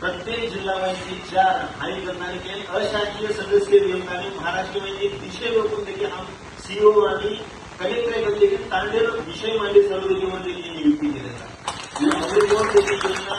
प्रत्येक जिल्हा माहिती चार आणि करणारे के अशासकीय सदस्य नियमकाने महाराष्ट्र म्हणजे विषय रोखून देखील सीओ आणि कलेक्टर देखील तांडेल विषय मांडे सर्व देखील नियुक्ती केलेला हमी वोट देखील योजना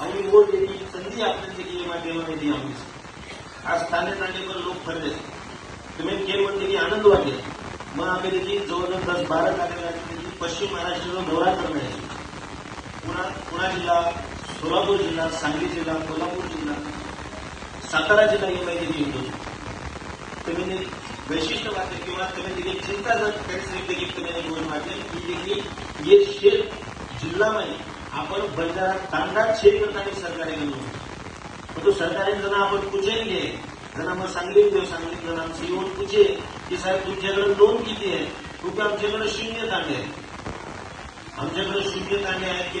हमी वोट देखील संधी आपल्याला देखील माध्यमाने दी आम्ही आज तांडे तांडे पण लोक भरले तुम्ही केलं म्हणते की आनंद वाटेल. मग आम्ही देखील जवळजवळ दस बारा देखील पश्चिम महाराष्ट्राचा दौरा आहे. पुणा पुणा जिल्हा सोलापूर जिल्हा सांगली जिल्हा कोल्हापूर जिल्हा सातारा जिल्हा ही माहिती देखील येतो तुम्ही वैशिष्ट्य वाटले किंवा तुम्ही देखील चिंता जर करीत देखील तुम्ही गोष्ट वाटले की देखील हे शेत जिल्ह्यामध्ये आपण बंजारा तांडा शेत करताना सरकारी गेलो तो सरकारी जण आपण कुचेन घे जण मग सांगली देव सांगली जण आमचं येऊन पूजे की साहेब तुमच्याकडे लोन किती आहे? तुमचे आमच्याकडे शून्य तांडे आहेत. आमच्याकडे शून्य तांडे आहेत की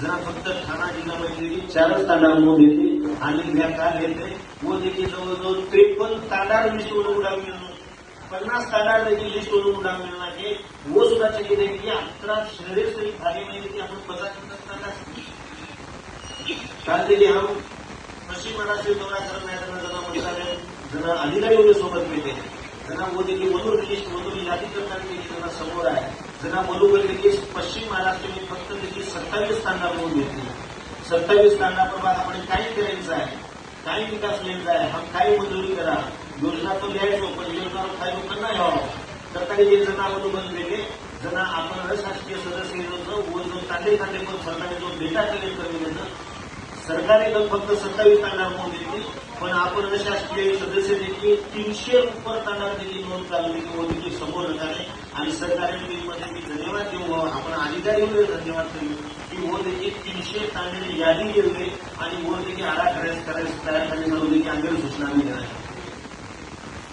जरा फक्त ठाणा जिल्ह्यामध्ये देखील चारच तांडा नोंद येते आणि ह्या काल येते व देखील जवळजवळ त्रेपन्न तांडा लिस्ट वरून उडा मिळणं पन्नास तांडा देखील लिस्ट वरून उडा मिळणार की वो सुद्धा चाहिए की अकरा शहरे सही भागे में की आपण पचास तांडा काल देखील हम पश्चिम महाराष्ट्र दौरा करत नाही त्यांना जरा मंत्रालय जरा अधिकारी वगैरे सोबत मिळते. जरा वो देखील मधुर लिस्ट मधुर यादी करताना देखील त्यांना समोर आहे. जरा मधुकर देखील पश्चिम महाराष्ट्र में फक्त देखील सत्तावीस तांडा म्हणून घेतली सत्तावीस तांडा प्रमाण आपण काय करायचं आहे? काय विकास घ्यायचा आहे? हम काय मंजुरी करा? योजना तो लिहायचो, पण योजना काही लोकांना घ्यावं सरकारी जे जना मधून बनलेले जना आपण अशासकीय सदस्य जो वो जो तांडे तांडे पण सरकारने जो डेटा कलेक्ट करून सरकारी दल फक्त सत्तावीस तांडा नोंद देतील पण आपण अशासकीय सदस्य देखील तीनशे उपर तांडा देखील नोंद चालू देखील वो देखील समोर आहे आणि सरकारी मध्ये मी धन्यवाद देऊ आपण अधिकारी धन्यवाद करू की वो देखील तीनशे तांडे यादी गेले आणि वो देखील आराखड्यास करायचं तयार करण्यासाठी देखील अंगेर सूचना मी देणार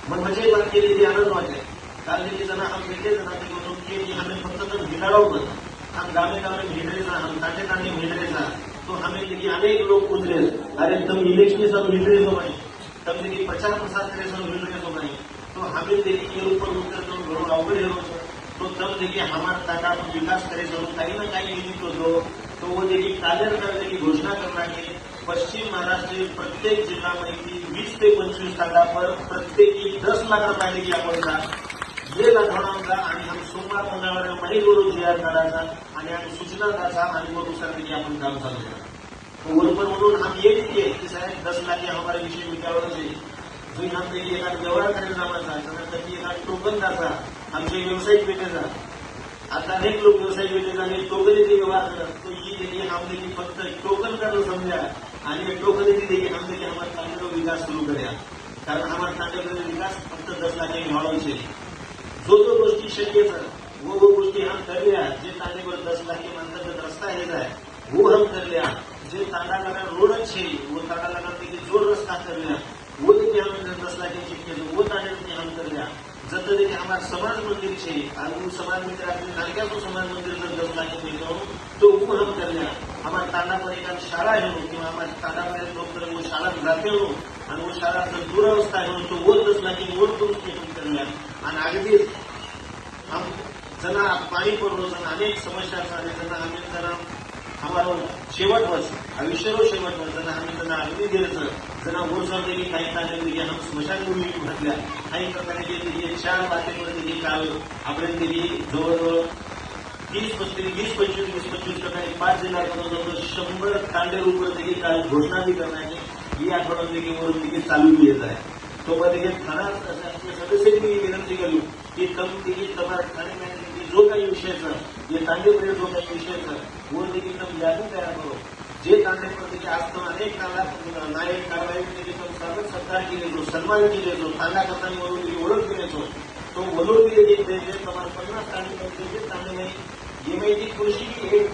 मग म्हणजे मला केली ती आनंद वाटे काल देखील जण हम भेटे जण म्हणून की हमें फक्त तर भिडाडो बन हम गावे गावे भेडरेचा हम तांडे तांडे भेडरेचा तो हमें देखिए, अनेक लोग गुजरे अरे तुम इलेक्शन सब मिल रहे हो भाई। तब देखिए, प्रचार प्रसार करे सब मिल रहे हो भाई। तो हमें देखिए ऊपर उतर तो घरों अवघड हो तो तब देखिए, हमारा टाटा विकास करे सब। काही ना काही युनिट होतो तो वो देखिए काजर कर देखिए, घोषणा करना की पश्चिम महाराष्ट्र प्रत्येक जिला जिल्ह्यामध्ये वीस ते पंचवीस तांडापर प्रत्येकी दस लाख रुपये देखील आपण ये लढवण्याचा आणि हम सोमवार मंगळवार महिला जी आर काढायचा आणि आम्ही सूचना द्यायचा आणि मग दुसऱ्या दिवशी आपण काम चालू करा बरोबर म्हणून आम्ही ये की साहेब दस लाख या हमारे विषय मिटावरच आहे जो आमपैकी एका व्यवहार करायला नामाचा त्यानंतर एका टोकन द्याचा आमचे व्यावसायिक भेटेचा आता अनेक लोक व्यवसायिक भेटेचा आणि टोकन येथे व्यवहार करतात तो ही देखील आमदेखी फक्त टोकन करणं समजा. आणि टोकन येथे देखील आमदेखी देखिए हमारे तांडे विकास सुरू करूया. कारण हमारे तांडे विकास फक्त दस लाख व्हावायचे जो जो गोष्टी शक्य सर वो वो गोष्टी हम कर लिया, जे पर दस लाख के मंदिर रस्ता है है, वो हम कर लिया। जे तांडा लगा रोड अच्छे, वो तांडा लगा देखिए जो रस्ता कर लिया। वो देखिए हम दस लाख की चिट्ठी वो तांडे देखिए हम कर लिया। जब देखिए हमारा समाज मंदिर छे और वो समाज मंदिर अपने नालिका को समाज मंदिर में दस लाख की मिलता तो वो हम कर लिया। हमारे तांडा पर एक शाळा है, कि हमारे तांडा पर लोग वो शाळा जाते हो, और वो शाळा जर दुरावस्था है तो वो दस लाख की वो दुरुस्ती हम कर लिया। आणि अगदी हम जना पाणी पडलो अनेक समस्या झाले जना आम्ही जरा हमारो शेवट वर्ष आयुष्यरो शेवट वर्ष जना आम्ही जना अगदी द्यायचं जना वर्षावर देखील काही कार्य देखील हम स्मशानभूमी घातल्या काही प्रकारे देखील चार वाटेवर देखील काल आपण देखील जवळजवळ तीस पस्तीस, वीस पंचवीस वीस पंचवीस प्रकारे पाच जिल्ह्यात जवळ शंभर तांडे रुपये देखील काल घोषणा बी करण्याची ही आठवड्यात देखील वरून देखील चालू येत आहे. तो देखील ठाणा सदस्यांनी विनंती केली, की कम देखील तुम्हाला ठाणे जो जे तांडेपर्यंत जो काही विषयाचा वो देखील तुम यादी तयार करो. जे तांडे देखील आज तुम अनेक काला नायक कारवाई देखील तुम स्वागत सत्कार केले जो सन्मान केले जो तांडा करताना म्हणून देखील ओळख केल्याचो तो म्हणून दिले जे जे तुम्हाला पन्नास तांडे तांडे नाही, जे माहिती कृषी एक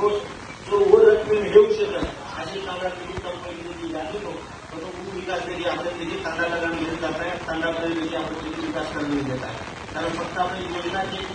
गोष्ट जो वो रकमेन घेऊ शकत, अशी देखील कंपनी तर तो खूप विकास देखील आपल्याला देखील तांडा लगान घेऊन जात आहे तांडाकडे देखील आपण देखील विकास करणे देत आहे. कारण फक्त योजना जे तुम्ही